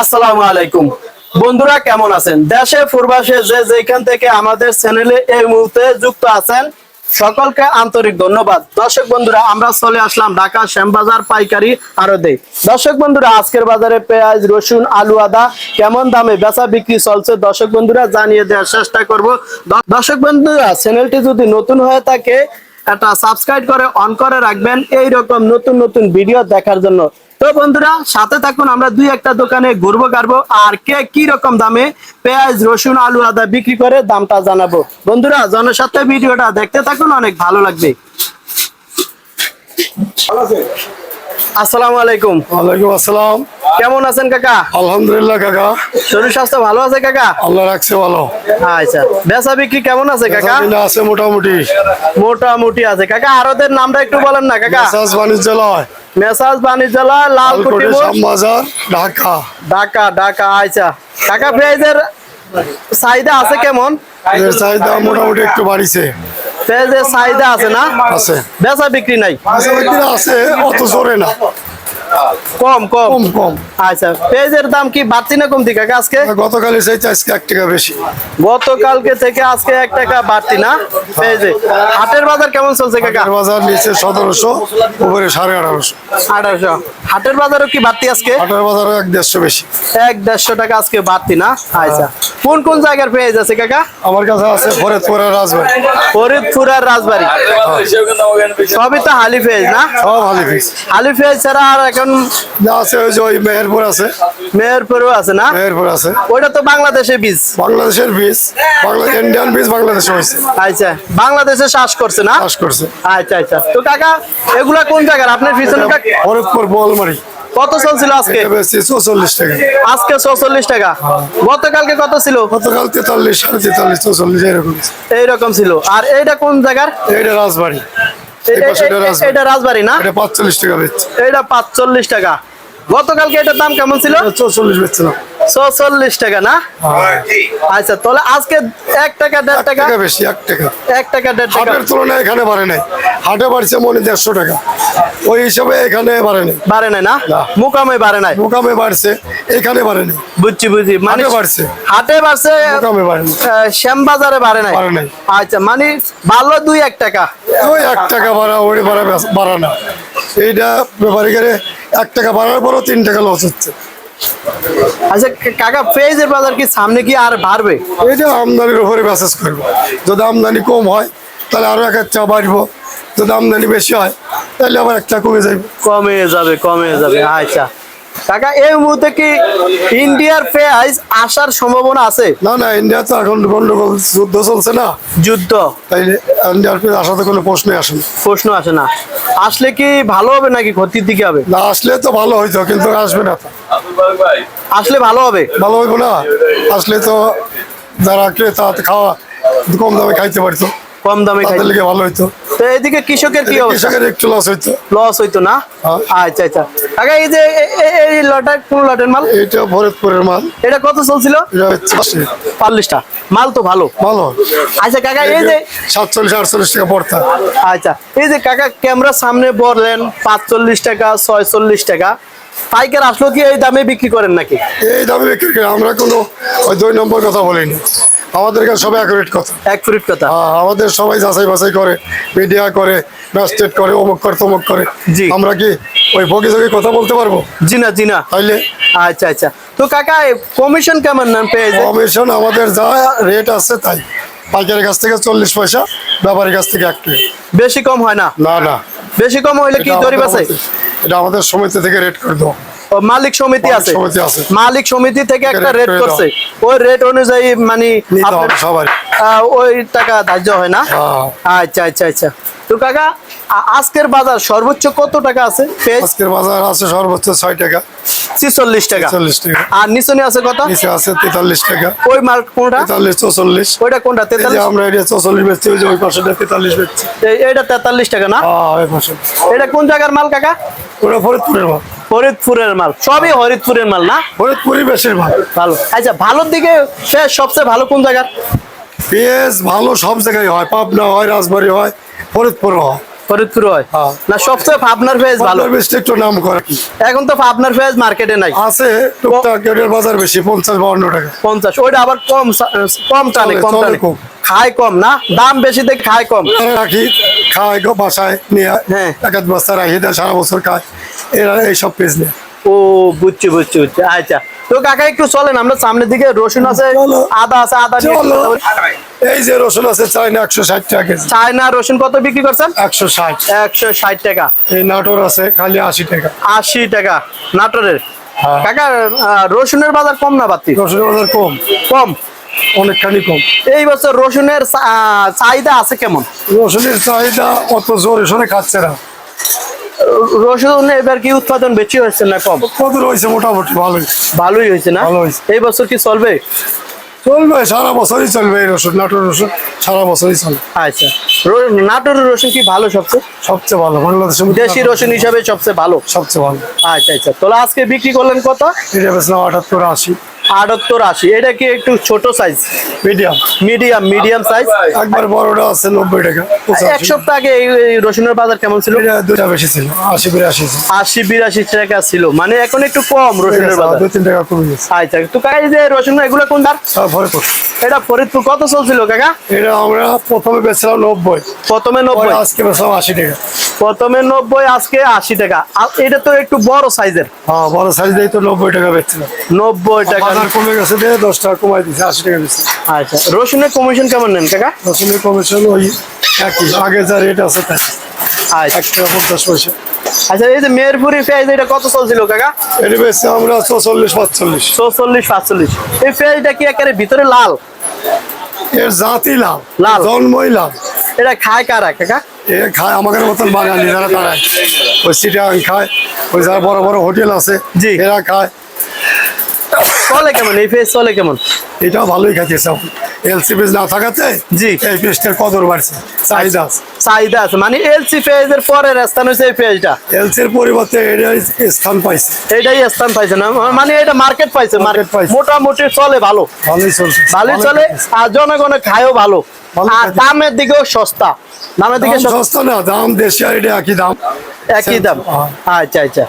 আসসালামু আলাইকুম। বন্ধুরা, কেমন আছেন? দেশে, পূর্বাসে যে যেখান থেকে আমাদের চ্যানেলে এই মুহূর্তে যুক্ত আছেন, সকলকে আন্তরিক ধন্যবাদ। দর্শক বন্ধুরা, আমরা চলে আসলাম ঢাকা শ্যামবাজার পাইকারি আড়তে। দর্শক বন্ধুরা, আজকের বাজারে পেঁয়াজ, রসুন, আলু, আদা কেমন দামে বেচা বিক্রি চলছে? দর্শক বন্ধুরা, জানিয়ে দেওয়ার চেষ্টা করব। দর্শক বন্ধুরা, চ্যানেলটি যদি নতুন হয়ে থাকে, একটা সাবস্ক্রাইব করে অন করে রাখবেন। এই রকম নতুন নতুন ভিডিও দেখার জন্য। তো বন্ধুরা, সাথে থাকুন, আমরা দুই একটা দোকানে ঘুরবো কারবো আর কে কি রকম দামে পেঁয়াজ, রসুন, আলু, আদা বিক্রি করে দামটা জানাব। বন্ধুরা জনের সাথে ভিডিওটা দেখতে থাকুন, অনেক ভালো লাগবে। আসসালামু আলাইকুম। ওয়ালাইকুম আসসালাম। কেমন আছেন কাকা? আলহামদুলিল্লাহ কাকা। শরীর স্বাস্থ্য ভালো আছে কাকা? আল্লাহ রাখছে ভালো। আচ্ছা বেচা বিক্রি কেমন আছে কাকা? আছে মোটামুটি। মোটামুটি আছে। কাকা আরদের নামটা একটু বলেন না কাকা। মেসাজ বাণিজ্যালয়। মেসাজ বাণিজ্যালয় লালকুটি শ্যামবাজার ঢাকা। ঢাকা ঢাকা আচ্ছা। কাকা পেঁয়াজের চাহিদা আছে কেমন? চাহিদা মোটামুটি একটু বাড়িছে। পেঁয়াজের চাহিদা আছে না আছে। বেচা বিক্রি নাই। বেচা বিক্রি আছে অত জোরে না। কম কম। কম কম। আচ্ছা পেঁয়াজের দাম কি বাড়তি না কমতি কাকা আজকে? গতকালে সেই আজকে এক টাকা বেশি। গতকালকে থেকে আজকে এক টাকা বাড়তি না পেঁয়াজে? হাটের বাজার কেমন চলছে কাকা? বাজার নিচে সতেরোশো উপরে সাড়ে আঠারোশো। আঠারোশো। হাটের বাজারও কি বাড়তি আজকে? হাটের বাজার এক দেড়শো বেশি। এক দেড়শো টাকা আজকে বাড়তি না? আচ্ছা। কোন কোন জায়গার পেঁয়াজ আছে কাকা? আমার কাছে আছে ফরিদপুরের রাজবাড়ি। ফরিদপুরের রাজবাড়ি। সবই তো হালি পেঁয়াজ না? সব ভালো পিস হালি পেঁয়াজ ছাড়া আর এখন যা আছে ওই যে ওই মেহেরপুর আছে। মেহেরপুরও আছে না? মেহেরপুর আছে। ওইটা তো বাংলাদেশে বীজ। বাংলাদেশের বীজ। ইন্ডিয়ান বীজ বাংলাদেশে হয়েছে। আচ্ছা বাংলাদেশে চাষ করছে না? চাষ করছে। আচ্ছা আচ্ছা। তো কাকা এগুলা কোন জায়গার? আপনার পিছনেটা ফরিদপুর বোলমারি। কত চলছিল আজকে? চৌচল্লিশ টাকা। আজকে চৌচল্লিশ টাকা। গতকালকে কত ছিল? গতকাল তেতাল্লিশ সাড়ে তেতাল্লিশ চৌচল্লিশ এরকম এইরকম ছিল। আর এইটা কোন জায়গার? এইটা রাজবাড়ি। এটা রাজবাড়ি। না? এটা টাকা বেচছে। এইটা পাঁচচল্লিশ টাকা। গতকালকে এটার দাম কেমন ছিল? টাকা না? আচ্ছা তাহলে আজকে টাকা টাকা? টাকা বেশি টাকা। টাকা দেড় টাকা। হাটের তুলনায় এখানে বাড়ে নাই। হাটে বাড়ছে মনে দেড়শো টাকা। ওই হিসাবে এখানে বাড়ে নাই। বাড়ে নাই না। মুকামে বাড়ে নাই? মোকামে বাড়ছে। এখানে বাড়ে নাই। বুঝছি বুঝছি। মানে বাড়ছে। হাটে বাড়ছে মোকামে বাড়ে নাই। শ্যামবাজারে বাড়ে নাই? বাড়ে নাই। আচ্ছা মানে ভালো দুই এক টাকা। ওই এক টাকা বাড়া ওই বাড়া বাড়া না। এইটা ব্যাপারী করে এক টাকা বাড়ার পরও তিন টাকা লস হচ্ছে। আচ্ছা কাকা পেঁয়াজের বাজার কি সামনে কি আর বাড়বে? আমদানির উপরে মেসেজ করব। যদি আমদানি কম হয় তাহলে আরও এক একটা বাড়বো। যদি আমদানি বেশি হয় তাহলে আবার একটা কমে যাবে। কমে যাবে কমে যাবে আচ্ছা। কাকা এই মুহূর্তে কি ইন্ডিয়ার পেঁয়াজ আসার সম্ভাবনা আছে? না না ইন্ডিয়া তো এখন গন্ডগোল যুদ্ধ চলছে না। যুদ্ধ? তাই ইন্ডিয়ার আসাতে কোনো প্রশ্নই আসে না। প্রশ্ন আসে না। আসলে কি ভালো হবে নাকি ক্ষতির দিকে হবে? না আসলে তো ভালো হইতো কিন্তু আসবে না। আসলে ভালো হবে? ভালো হইব না। আসলে তো যারা ক্রেতা খাওয়া কম দামে খাইতে পারতো। কম দামে খাই তাদের ভালো হইতো। তো এদিকে কৃষকের কি অবস্থা? কৃষকের একটু লস হইতো। লস হইতো না? হ্যাঁ। আচ্ছা আচ্ছা। এই যে এই লটার কোন লটের মাল? এইটা ফরিদপুরের মাল। এটা কত চলছিল? এটা। চল্লিশটা মাল তো ভালো। ভালো। আচ্ছা কাকা এই যে সাতচল্লিশ আটচল্লিশ টাকা পড়তা আচ্ছা এই যে কাকা ক্যামেরার সামনে বললেন পাঁচচল্লিশ টাকা ছয়চল্লিশ টাকা। পাইকার আসলো কি এই দামে বিক্রি করেন নাকি? এই দামে বিক্রি করি আমরা কোনো ওই দুই নম্বর কথা বলিনি। আমাদের কাছে সবাই অ্যাকুরেট কথা। এক ফ্রিট কথা। হ্যাঁ, আমাদের সবাই যাচাই বাছাই করে মিডিয়া করে ম্যাস্টেট করে অমুক করে তমুক করে। জি। আমরা কি ওই ভোগে যোগে কথা বলতে পারব? জি না জি না। তাইলে? আচ্ছা আচ্ছা। তো কাকা কমিশন কেমন নেন পেয়েছে কমিশন আমাদের যা রেট আছে তাই। পাইকারের কাছ থেকে চল্লিশ পয়সা ব্যাপারের কাছ থেকে এক। বেশি কম হয় না? না না। বেশি কম হইলে কি দরিব আছে এটা আমাদের সমিতি থেকে রেট করে দেবো। মালিক সমিতি আছে। মালিক সমিতি থেকে একটা রেট করছে। ওই রেট অনুযায়ী মানে ওই টাকা ধার্য হয় না? হ্যাঁ। আচ্ছা আচ্ছা আচ্ছা। তো কাকা আজকের বাজার সর্বোচ্চ কত টাকা আছে? আজকের বাজার আছে সর্বোচ্চ ছয় টাকা। ছিচল্লিশ টাকা। চল্লিশ টাকা। আর নিচনে আছে কত? নিচে আছে তেতাল্লিশ টাকা। ওই মাল কোনটা? তেতাল্লিশ চৌচল্লিশ। ওইটা কোনটা? তেতাল্লিশ? আমরা এটা চৌচল্লিশ বেচছি ওই যে ওই পাশে তেতাল্লিশ বেচছি। টাকা না? হ্যাঁ ওই পাশে। এটা কোন জায়গার মাল কাকা? ফরিদপুরের মাল। ফরিদপুরের মাল। সবই হরিদপুরের মাল না? ফরিদপুরই বেশির মাল। ভালো। আচ্ছা ভালোর দিকে সবচেয়ে ভালো কোন জায়গার? পেঁয়াজ ভালো সব জায়গায় হয়। পাবনা হয় রাজবাড়ি হয় ফরিদপুর হয়। ফরিদপুর হয়। হ্যাঁ। না সবচেয়ে ফেজ ভালো। একটু নাম করে এখন তো ফেজ মার্কেটে নাই। আছে টুকটাক বাজার বেশি পঞ্চাশ বাউন্ন টাকা। পঞ্চাশ ওইটা আবার কম কম টানে কম টানে। খায় কম না? দাম বেশি দেখে খায় কম। রাখি খায় গো বাসায় নিয়ে হ্যাঁ। এক বস্তা রাখি দেয় সারা বছর খায়। এরা এইসব পেজ নেয়। ও বুঝছি বুঝছি বুঝছি। আচ্ছা তো কাকা একটু চলেন আমরা সামনের দিকে রসুন আছে আদা আছে আদা। এই যে রসুন আছে চাইনা একশো ষাট টাকা কেজি। চায়না রসুন কত বিক্রি করছেন? একশো ষাট। একশো ষাট টাকা। এই নাটোর আছে খালি আশি টাকা। আশি টাকা নাটোরের। হ্যাঁ। কাকা রসুনের বাজার কম না বাড়তি? রসুনের বাজার কম। কম? অনেকখানি কম। এই বছর রসুনের চাহিদা আছে কেমন? রসুনের চাহিদা অত জোরে সোরে খাচ্ছে না। রসুন এবার কি উৎপাদন বেশি হয়েছে না কম? রয়েছে মোটামুটি ভালোই। ভালোই হয়েছে না? হয়েছে। এই বছর কি চলবে? চলবে সারা বছরই চলবে এই রসুন নাটোর রসুন সারা বছরই চলবে। আচ্ছা। র- নাটোরের রসুন কি ভালো সবচেয়ে? সবচেয়ে ভালো বাংলাদেশের দেশি রসুন হিসাবে সবচেয়ে ভালো? সবচেয়ে ভালো। আচ্ছা আচ্ছা। তাহলে আজকে বিক্রি করলেন কত? এটা বেছিলাম আটাত্তর আশি। আটাত্তর আশি। এটা কি একটু ছোট size medium medium medium size একবার বড়টা আছে নব্বই টাকা। এক সপ্তাহ আগে এই রসুনের বাজার কেমন ছিল? দুটা বেশি ছিল আশি বিরাশি আশি বিরাশি টাকা ছিল। মানে এখন একটু কম রসুনের বাজার। দু তিন টাকা কমে গেছে। আচ্ছা তো কাকা যে রসুন এগুলো কোন তারপরে কত? এটা ফরিদপুর। কত চলছিল কাকা? এটা আমরা প্রথমে বেছিলাম নব্বই। প্রথমে নব্বই। আজকে বেছিলাম আশি টাকা। প্রথমে নব্বই আজকে আশি টাকা। এটা তো একটু বড় সাইজের। হ্যাঁ বড় সাইজ দিয়ে তো নব্বই টাকা বেচছিলাম নব্বই টাকা। কমে গেছে দিয়ে দশ টাকা কমাই দিচ্ছে আশি টাকা বেচছে। আচ্ছা রসুনের কমিশন কেমন নেন কাকা? রসুনের কমিশন ওই একই আগে যা রেট আছে তাই। আচ্ছা। টাকা পঞ্চাশ পয়সা। আচ্ছা এই যে মেহেরপুরি পেঁয়াজ এটা কত চলছিল কাকা? এটা বেচছে আমরা চৌচল্লিশ পাঁচচল্লিশ। চৌচল্লিশ পাঁচচল্লিশ। এই পেঁয়াজটা কি একেবারে ভিতরে লাল? এর জাতি লাল। জন্মই লাভ এটা খায় কারা কাকা? এ খায় আমাদের মতন বাঙালি যারা ওই সিটাং খায় ওই যারা বড় বড় হোটেল আছে জি। এরা খায়। চলে কেমন? এই পেঁয়াজ চলে কেমন? এটাও ভালোই খাইতেছে এলসি পেজ না থাকাতে জি। এই পেজটার কদর বাড়ছে চাহিদা চাহিদা আছে। মানে এলসি পেঁয়াজের পরের স্থান হচ্ছে এই এলসির পরিবর্তে স্থান পাইছে। এটাই স্থান পাইছে না? মানে এটা মার্কেট পাইছে মার্কেট পাইছে। মোটামুটি চলে ভালো। ভালোই চলছে। ভালোই চলে আর জনগণে খায়ও ভালো। আর দামের দিকেও সস্তা। দামের দিকে সস্তা। না দাম দেশি একই দাম। একই দাম। হ্যাঁ। আচ্ছা আচ্ছা।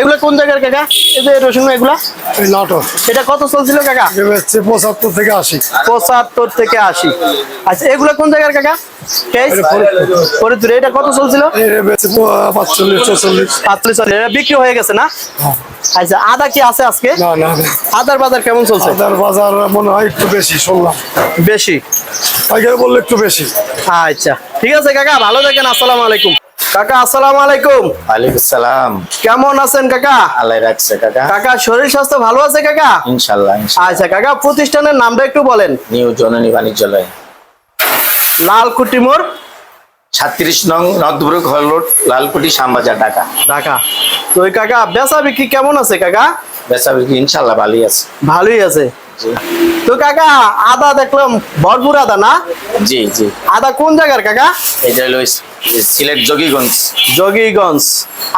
এগুলো কোন জায়গার কাকা? এই যে রসুন এগুলা? নাটক এটা কত চলছিল কাকা? হচ্ছে পঁচাত্তর থেকে আশি। পঁচাত্তর থেকে আশি। আচ্ছা এগুলো কোন জায়গার কাকা? এটা ফরিদপুর। ফরিদপুর। এটা কত চলছিল এটা পাঁচচল্লিশ বিক্রি হয়ে গেছে না? হ্যাঁ। আচ্ছা আদা কি আছে আজকে? আদার বাজার কেমন চলছে? আদার বাজার মনে হয় একটু বেশি শুনলাম। বেশি? পাইকারি বললে একটু বেশি। আচ্ছা ঠিক আছে কাকা ভালো থাকেন আসসালামু আলাইকুম। কাকা আসসালামু আলাইকুম। ওয়ালাইকুম সালাম। কেমন আছেন কাকা? আল্লাহ রাখছে কাকা। কাকা শরীর স্বাস্থ্য ভালো আছে কাকা? ইনশাল্লাহ। আচ্ছা কাকা প্রতিষ্ঠানের নামটা একটু বলেন। নিউ জননী বাণিজ্যালয় লালকুটি মোড়। ছাত্রিশ নং Northbrook Hall Road Lalkuthi Shyambazar Dhaka. Dhaka. তো ওই কাকা বেচা বিক্রি কেমন আছে কাকা? বেচা বিক্রি ইনশাল্লাহ ভালোই আছে। ভালোই আছে। তো কাকা আদা দেখলাম ভরপুর আদা না? জি জি। আদা কোন জায়গার কাকা? এটা হলো সিলেট যোগীগঞ্জ জগিগঞ্জ।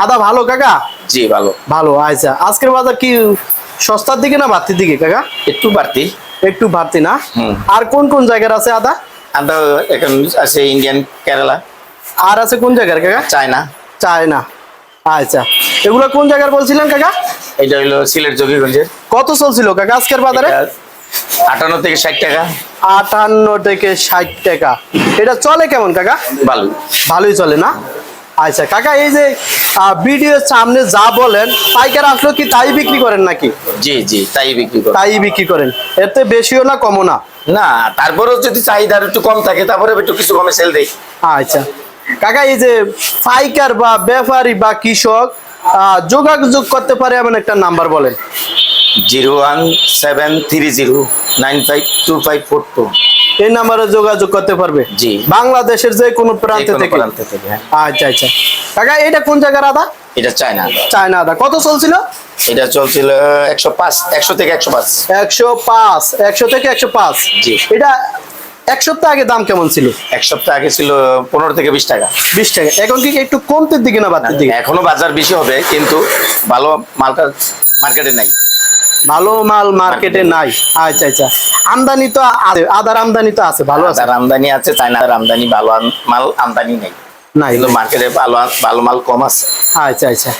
আদা ভালো কাকা? জি ভালো। ভালো আচ্ছা। আজকের বাজার কি সস্তার দিকে না বাড়তির দিকে কাকা? একটু বাড়তি। একটু বাড়তি না। আর কোন কোন জায়গার আছে আদা? আদা এখন আছে ইন্ডিয়ান কেরালা। আর আছে কোন জায়গার কাকা? চায়না। চায়না। আচ্ছা এগুলো কোন জায়গার বলছিলেন কাকা? এটা হলো সিলেট যোগীগঞ্জের কত চলছিল কাকা আজকের বাজারে? আটান্ন থেকে ষাট টাকা। আটান্ন থেকে ষাট টাকা। এটা চলে কেমন কাকা? ভালো। ভালোই চলে না? আচ্ছা কাকা এই যে ভিডিওর সামনে যা বলেন পাইকার আসলো কি তাই বিক্রি করেন নাকি? জি জি তাই বিক্রি করো। তাই বিক্রি করেন। এতে বেশিও না কমও না? না তারপরেও যদি চাহিদা একটু কম থাকে তারপরে একটু কিছু কমে সেল দেয় আচ্ছা। কাকা এই যে পাইকার বা ব্যাপারী বা কৃষক যোগাযোগ করতে পারে এমন একটা নাম্বার বলেন। Zero one seven three zero nine five two five four two. এই নাম্বারে যোগাযোগ করতে পারবে। জি। বাংলাদেশের যে কোনো প্রান্ত থেকে হ্যাঁ। আচ্ছা আচ্ছা। কাকা এটা কোন জায়গার আদা? এটা চায়না। চায়না আদা। কত চলছিল? এটা চলছিল একশো পাঁচ একশো থেকে একশো পাঁচ। একশো পাঁচ একশো থেকে একশো পাঁচ। জি। এটা এক সপ্তাহ আগে দাম কেমন ছিল? এক সপ্তাহ আগে ছিল পনেরো থেকে বিশ টাকা। বিশ টাকা। এখন কি একটু কমতের দিকে না বাড়তির দিকে? এখনও বাজার বেশি হবে কিন্তু ভালো মালটা মার্কেটে নাই। ভালো মাল মার্কেটে নাই। আচ্ছা আচ্ছা। আমদানি তো আছে আদার আমদানি তো আছে ভালো আছে। আদার আমদানি আছে চায়নার আমদানি ভালো মাল আমদানি নেই। নাই, কিন্তু মার্কেটে ভালো ভালো মাল কম আছে। আচ্ছা আচ্ছা।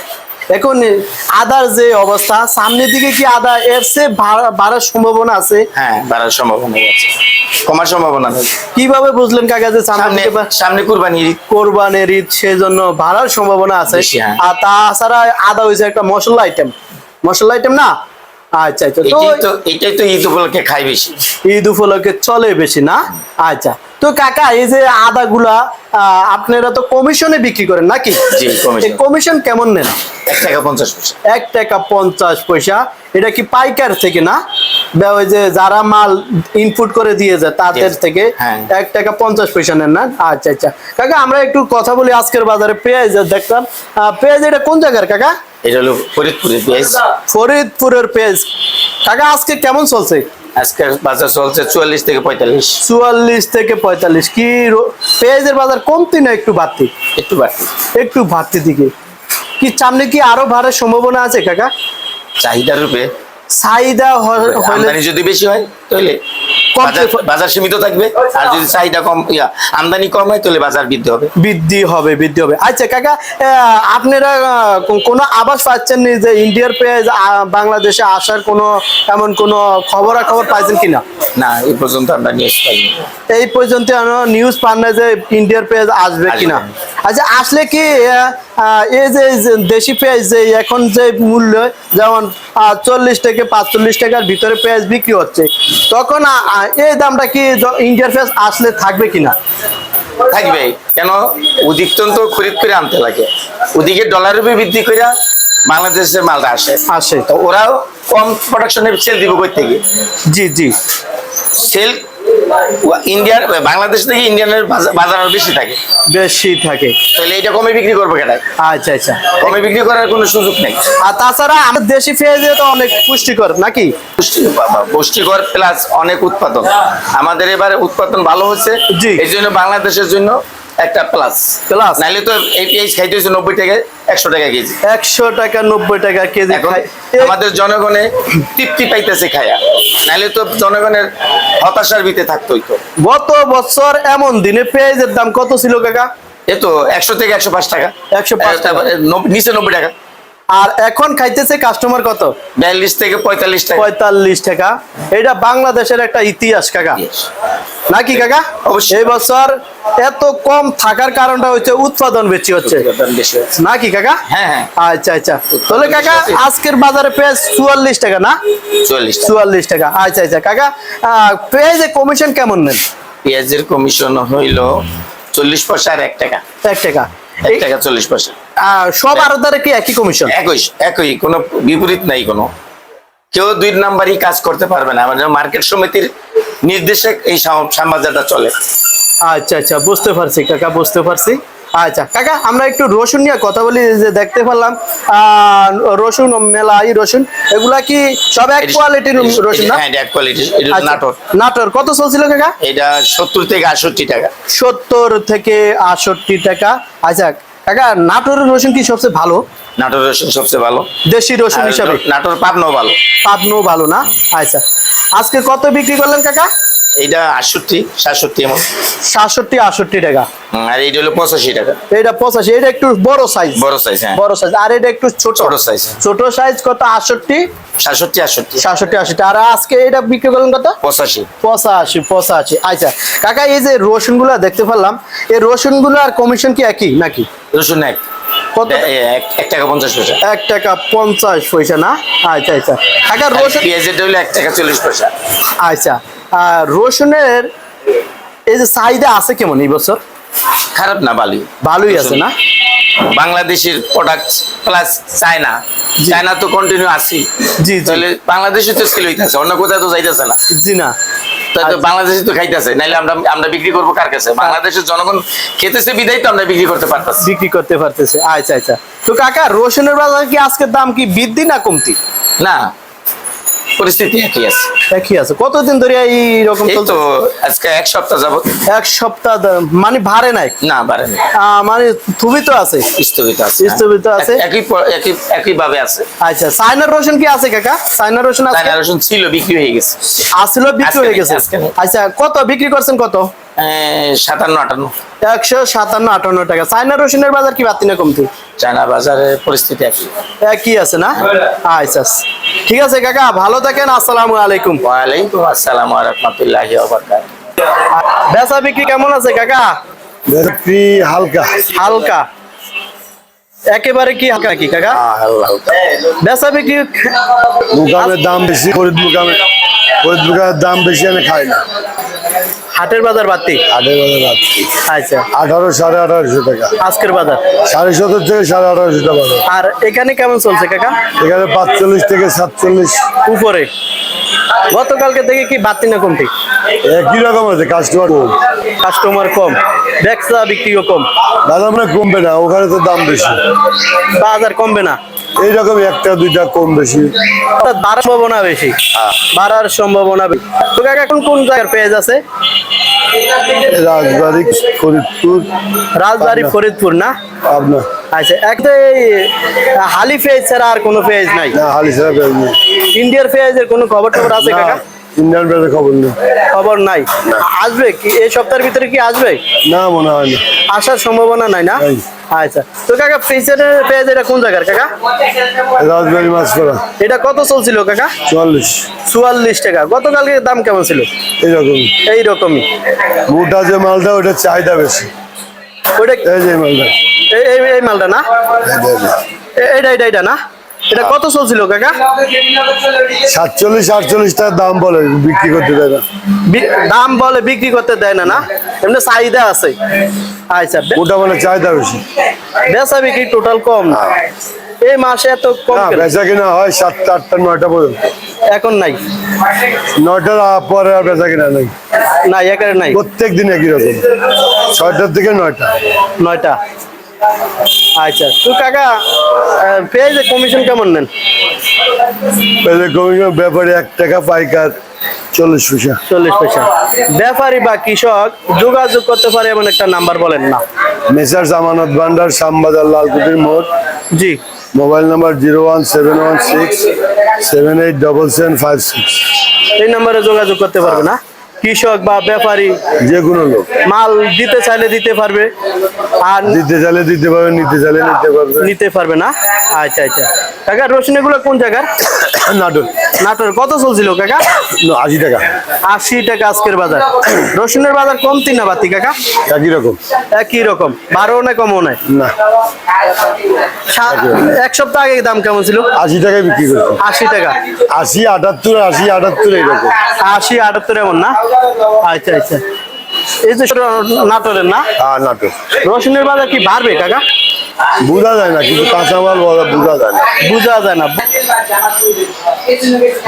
এখন আদার যে অবস্থা সামনের দিকে কি আদা এর চেয়ে বাড়ার সম্ভাবনা আছে? হ্যাঁ বাড়ার সম্ভাবনা আছে। কমার সম্ভাবনা নেই। কীভাবে বুঝলেন কাকা যে সামনে সামনে কুরবানি ঈদ। কোরবানের ঈদ সেজন্য বাড়ার সম্ভাবনা আছে। হ্যাঁ। আর তাছাড়া আদা হয়েছে একটা মশলা আইটেম মশলা আইটেম না? আচ্ছা আচ্ছা। তো এটাই তো ঈদ উপলক্ষে খাই বেশি। ঈদ উপলক্ষে চলে বেশি না? আচ্ছা। তো কাকা এই যে আদা গুলা আপনারা তো কমিশনে বিক্রি করেন নাকি? কমিশন কেমন নেন? এক টাকা পঞ্চাশ পয়সা। এক টাকা পঞ্চাশ পয়সা। এটা কি পাইকার থেকে না? ওই যে যারা মাল ইনপুট করে দিয়ে যায় তাদের থেকে হ্যাঁ। এক টাকা পঞ্চাশ পয়সা নেন না? আচ্ছা আচ্ছা। কাকা আমরা একটু কথা বলি আজকের বাজারে পেঁয়াজ দেখলাম। পেঁয়াজ এটা কোন জায়গার কাকা? এটা হলো ফরিদপুরের পেঁয়াজ। ফরিদপুরের পেঁয়াজ। কাকা আজকে কেমন চলছে? আজকের বাজার চলছে চুয়াল্লিশ থেকে পঁয়তাল্লিশ। চুয়াল্লিশ থেকে পঁয়তাল্লিশ। কি পেঁয়াজের বাজার কমতি না একটু বাড়তি? একটু বাড়তি। একটু বাড়তি দিকে। কি সামনে কি আরও বাড়ার সম্ভাবনা আছে কাকা? চাহিদার রূপে চাহিদা আমদানি যদি বেশি হয় তাহলে বাজার- বাজার সীমিত থাকবে। আর যদি চাহিদা কম ইয়া আমদানি কম হয় তাহলে বাজার বৃদ্ধি হবে। বৃদ্ধি হবে বৃদ্ধি হবে। আচ্ছা কাকা আপনারা কোনো আবাস পাচ্ছেন নি যে ইন্ডিয়ার পেঁয়াজ বাংলাদেশে আসার কোনো এমন কোনো খবরাখবর পাইছেন কিনা? না এই পর্যন্ত আমরা নিউজ পাইনি। এই পর্যন্ত নিউজ পান না যে ইন্ডিয়ার পেঁয়াজ আসবে আসবে। কিনা? আচ্ছা আসলে কি এই যে দেশি পেঁয়াজ যে এখন যে মূল্য যেমন চল্লিশ থেকে পাঁচচল্লিশ টাকার ভিতরে পেঁয়াজ বিক্রি হচ্ছে তখন এই দামটা কি ইন্ডিয়ার পেঁয়াজ আসলে থাকবে কিনা? থাকবে কেন? অধিকতন তো খরিদ করে আনতে লাগে। ওদিকে ডলারের উপর বৃদ্ধি করে বাংলাদেশের মালটা আসে। আসে। তো ওরাও কম প্রোডাকশনে সেল দিব কই থেকে? জি জি। সেল ইন্ডিয়ার বাংলাদেশ থেকে ইন্ডিয়ানের বাজার বেশি থাকে। বেশি থাকে। তাহলে এটা কমে বিক্রি করব কেটায় আচ্ছা আচ্ছা। কমে বিক্রি করার কোনো সুযোগ নেই। আর তাছাড়া আমাদের দেশি পেঁয়াজে তো অনেক পুষ্টিকর নাকি? পুষ্টি পুষ্টিকর প্লাস অনেক উৎপাদন। আমাদের এবারে উৎপাদন ভালো হচ্ছে। এই জন্য বাংলাদেশের জন্য একটা প্লাস প্লাস নাইলে তো এই পেঁয়াজ খাইতে হচ্ছে নব্বই টাকা একশো টাকা কেজি। একশো টাকা নব্বই টাকা কেজি আমাদের জনগণে তৃপ্তি পাইতেছে খায়া। নাইলে তো জনগণের হতাশার ভিতরে থাকতো তো গত বছর এমন দিনে পেঁয়াজের দাম কত ছিল কাকা? এ তো একশো থেকে একশো পাঁচ টাকা। 105 টাকা। নিচে নব্বই টাকা। আর এখন খাইতেছে কাস্টমার কত? বিয়াল্লিশ থেকে পঁয়তাল্লিশ টাকা। পঁয়তাল্লিশ টাকা। এটা বাংলাদেশের একটা ইতিহাস কাকা। নাকি কাকা? অবশ্যই। এই বছর এত কম থাকার কারণটা হচ্ছে উৎপাদন বেশি হচ্ছে। নাকি কাকা? হ্যাঁ হ্যাঁ। আচ্ছা আচ্ছা। তাহলে কাকা আজকের বাজারে পেঁয়াজ চুয়াল্লিশ টাকা না? চুয়াল্লিশ টাকা। চুয়াল্লিশ টাকা। আচ্ছা আচ্ছা কাকা পেঁয়াজে কমিশন কেমন নেন? পেঁয়াজের কমিশন হইল চল্লিশ পয়সা আর এক টাকা। এক টাকা। এক টাকা চল্লিশ পয়সা। সব আরদারে কি একই কমিশন একই একই কোনো বিপরীত নাই কোনো। কেউ দুই নাম্বারই কাজ করতে পারবে না। আমাদের মার্কেট সমিতির নির্দেশে এই সাম- সাম্রাজ্যটা চলে। আচ্ছা আচ্ছা বুঝতে পারছি কাকা বুঝতে পারছি। আচ্ছা কাকা আমরা একটু রসুন নিয়ে কথা বলি যে দেখতে পারলাম আহ, রসুন মেলাই রসুন এগুলা কি সব এক কোয়ালিটির রসুন না? হ্যাঁ এক কোয়ালিটি এটা আচ্ছা, নাটোর। নাটোর কত চলছিল কাকা? এটা সত্তর থেকে আটষট্টি টাকা। সত্তর থেকে আটষট্টি টাকা। আচ্ছা কাকা নাটোরের রসুন কি সবচেয়ে ভালো? নাটোর রসুন সবচেয়ে ভালো। দেশি রসুন হিসাবে। নাটোর পাবনাও ভালো। পাবনো ভালো না? আচ্ছা। আজকে কত বিক্রি করলেন কাকা? এইটা আটষট্টি সাতষট্টি এমন। সাতষট্টি আটষট্টি টাকা। আর এইটা হলো পঁচাশি টাকা। এটা পঁচাশি এটা একটু বড় সাইজ বড় সাইজ হ্যাঁ। বড় সাইজ আর এটা একটু ছোট। ছোট সাইজ ছোট সাইজ কত? আটষট্টি? সাতষট্টি আটষট্টি। সাতষট্টি আশিটা আর আজকে এটা বিক্রি করলেন কত? পঁচাশি। পঁচাশি পঁচাশি। আচ্ছা। কাকা এই যে রসুনগুলা দেখতে পারলাম এই রসুনগুলো আর কমিশন কি একই নাকি? রসুন এক। কত? এ- এ- এক এক টাকা পঞ্চাশ পয়সা। এক টাকা পঞ্চাশ পয়সা না? আচ্ছা আচ্ছা। কাকা রসুন পেঁয়াজের হলো এক টাকা চল্লিশ পয়সা। আচ্ছা রসুনের এই যে চাহিদা আছে কেমন এই বছর? খারাপ না ভালোই ভালোই আছে না? বাংলাদেশের প্রোডাক্ট প্লাস চায়না। চায়না তো কন্টিনিউ আসি জি তাহলে বাংলাদেশে তো সেল হইতেছে অন্য কোথাও তো যাইতেছে না। জি না। আচ্ছা। বাংলাদেশে তো খাইতেছে নাইলে আমরা আমরা বিক্রি করব কার কাছে? বাংলাদেশের জনগণ খেতেছে বিদায় তো আমরা বিক্রি করতে পারতেছি। বিক্রি করতে পারতেছে আচ্ছা আচ্ছা। তো কাকা রসুনের বাজার কি আজকের দাম কি বৃদ্ধি না কমতি? না। পরিস্থিতি একই আছে। একই আছে। কতদিন ধরে এই রকম চলছে তো আজকে এক সপ্তাহ যাবত এক সপ্তাহ মানে ভারে নাই? না ভারে আহ, মানে স্থবিত তো আছে? স্থগিত আছে স্থগিত আছে। একই একই একই ভাবে আছে। আচ্ছা সাইনার রোশন কি আছে কাকা? সাইনার রোশন আছে? সাইনার রোশন ছিল বিক্রি হয়ে গেছে। আসলে বিক্রি হয়ে গেছে। আজকে আচ্ছা কত? বিক্রি করছেন কত? সাতান্ন আটান্ন। একশো সাতান্ন আটান্ন টাকা। চায়না রসুনের বাজার কি বাড়তি না কমতি? চায়না বাজারের পরিস্থিতি একই। কি আছে না? আচ্ছা আচ্ছা। ঠিক আছে কাকা ভালো থাকেন আসসালামু আলাইকুম। ওয়ালাইকুম আসসালাম রহমতুল্লাহি বেচা বিক্রি কেমন আছে কাকা? বিক্রি হালকা। হালকা। একেবারে কি হালকা কি কাকা? বেচা বিক্রি মুকামের দাম বেশি ফরিদ মুকামের দাম বেশি আমি খাই না। হাটের বাজার বাড়তি? আটের বাজার রাত্রি আচ্ছা। আঠারো সাড়ে আঠারোশো টাকা। আজকের বাজার? সাড়ে সত্তর থেকে সাড়ে আঠারোশো টাকা আর এখানে কেমন চলছে কাকা? এখানে পাঁচচল্লিশ থেকে সাতচল্লিশ। উপরে। গতকালকে থেকে কি বাড়তি না কমতি? একই রকম আছে? কাস্টমার কম। কাস্টমার কম। ব্যবসা বিক্রিও কম। দাদা মানে কমবে না ওখানে তো দাম বেশি। বাজার কমবে না। এইরকম একটা দুইটা কম বেশি। বাড়ার সম্ভাবনা বেশি। বাড়ার সম্ভাবনা বেশি। তো কাকা এখন কোন জায়গার পেঁয়াজ আছে? রাজবাড়ি ফরিদপুর। রাজবাড়ি ফরিদপুর না? আপনার আচ্ছা এই হালি পেঁয়াজ ছাড়া আর কোনো পেঁয়াজ নাই? হালি নেই। ইন্ডিয়ার পেঁয়াজের কোনো খবর টবর আছে কাকা? ইন্ডিয়ান ব্যাপারে খবর নেই। খবর নাই। আসবে কি? এই সপ্তাহের ভিতরে কি আসবে? না মনে হয় না। আসার সম্ভাবনা নাই না? আচ্ছা। তো কাকা পেঁয়াজের পেঁয়াজ এটা কোন জায়গার কাকা? রাজবাড়ি মাছ করা এটা কত চলছিল কাকা? চুয়াল্লিশ। চুয়াল্লিশ টাকা। গতকালকে দাম কেমন ছিল? এইরকম এই রকমই। মোটা যে মালটা ওটা চাহিদা বেশি। ওইটা এই যে মালটা। এই এই- এই মালটা না? এই যে, এই এ- এইটা এইটা এইটা না? এটা কত চলছিল কাকা? সাতচল্লিশ আটচল্লিশ টাকার দাম বলে বিক্রি করতে দেয় না। দাম বলে বিক্রি করতে দেয় না না? এমনি চাহিদা আছে। আচ্ছা ওটা বলে চাহিদা বেশি। বেচা বিক্রি টোটাল কম। না এই মাসে এত কম না বেচা কিনা হয় সাতটা আটটা নয়টা পর্যন্ত। এখন নাই? নয়টার পরে আর বেচা কিনা নেই। নাই একেবারে নাই। প্রত্যেক দিন একই রকম। ছয়টার থেকে নয়টা। নয়টা। আচ্ছা তো কাকা পেঁয়াজের কমিশন কেমন নেন? পেঁয়াজের কমিশন ব্যাপারে এক টাকা পাইকার চল্লিশ পয়সা। চল্লিশ পয়সা। ব্যাপারী বা কৃষক যোগাযোগ করতে পারে এমন একটা নাম্বার বলেন না। মেসার জামানত ভান্ডার শ্যামবাজার লালকুটির মোড়। জি। Mobile number zero one seven one six seven eight double seven five six. এই নাম্বারে যোগাযোগ করতে পারবে না? কৃষক বা ব্যাপারী যে কোনো লোক। মাল দিতে চাইলে দিতে পারবে আর দিতে চাইলে দিতে পারবে নিতে চাইলে নিতে পারবে। নিতে পারবে না? আচ্ছা আচ্ছা। কাকা রসুন এগুলো কোন জায়গার? নাটক নাটোর কত চলছিল কাকা? আশি টাকা। আশি টাকা আজকের বাজার। রসুনের বাজার কমতি না বাতি কাকা? একই রকম। একই রকম। বারো না কমও নাই? না। এক সপ্তাহ আগে দাম কেমন ছিল? আশি টাকায় বিক্রি করছে। আশি টাকা। আশি আটাত্তর আশি আটাত্তর এইরকম আশি আটাত্তর এমন না? আচ্ছা আচ্ছা। এই যে নাটোরের না? আর নাটক রসুনের বাজার কি বাড়বে কাকা? বোঝা যায় না কিন্তু কাঁচামাল বলা বোঝা যায় না। বোঝা যায় না।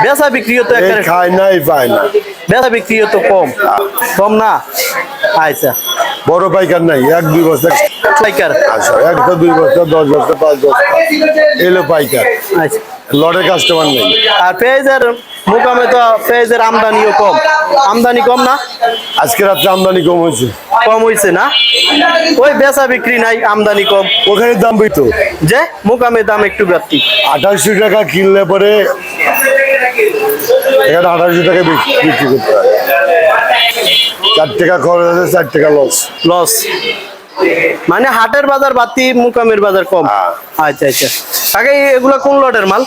বেচা বিক্রিও তো একটা খায় নাই পায় না। বেচা বিক্রিও তো কম। কম না? আচ্ছা। বড় পাইকার নাই এক দুই বস্তা পাইকার? আচ্ছা একটা দুই বস্তা দশ বছর পাঁচ বছর। এলো পাইকার। আচ্ছা। লড়ে কাস্টমার নেই। আর পেঁয়াজের মোকামে তো পেঁয়াজের আমদানিও কম। আমদানি কম না? আজকে রাত্রে আমদানি কম হয়েছে। কম হয়েছে না? ওই বেচা বিক্রি নাই আমদানি কম। ওখানে দাম বইতো যে? মোকামে দাম একটু বাড়তি আঠাশশো টাকা কিনলে পরে এখানে আঠাশশো টাকা বিক- বিক্রি করতে হয়। চার টাকা খরচ আছে চার টাকা লস লস মানে হাটের বাজার বাতি মুকামের বাজার কম। হ্যাঁ। আচ্ছা আচ্ছা। আগে এগুলো কোন লটের মাল?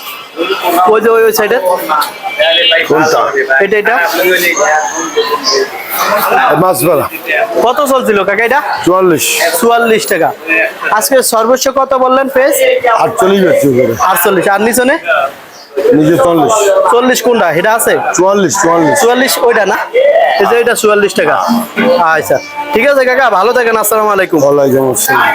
ওই যে ওই সাইডে এটা এটা? মাছ বেলা কত চলছিল কাকা এটা? চুয়াল্লিশ। চুয়াল্লিশ টাকা। আজকে সর্বোচ্চ কত বললেন পেজ? আটচল্লিশ আটচল্লিশ। আর নিচনে? নিজে চল্লিশ। চল্লিশ কোনটা? এটা আছে? চুয়াল্লিশ চুয়াল্লিশ। চুয়াল্লিশ ওইটা না? এই যে এটা চুয়াল্লিশ টাকা। আচ্ছা ঠিক আছে কাকা ভালো থাকেন আসসালামু আলাইকুম। ওয়ালাইকুম আসসালাম।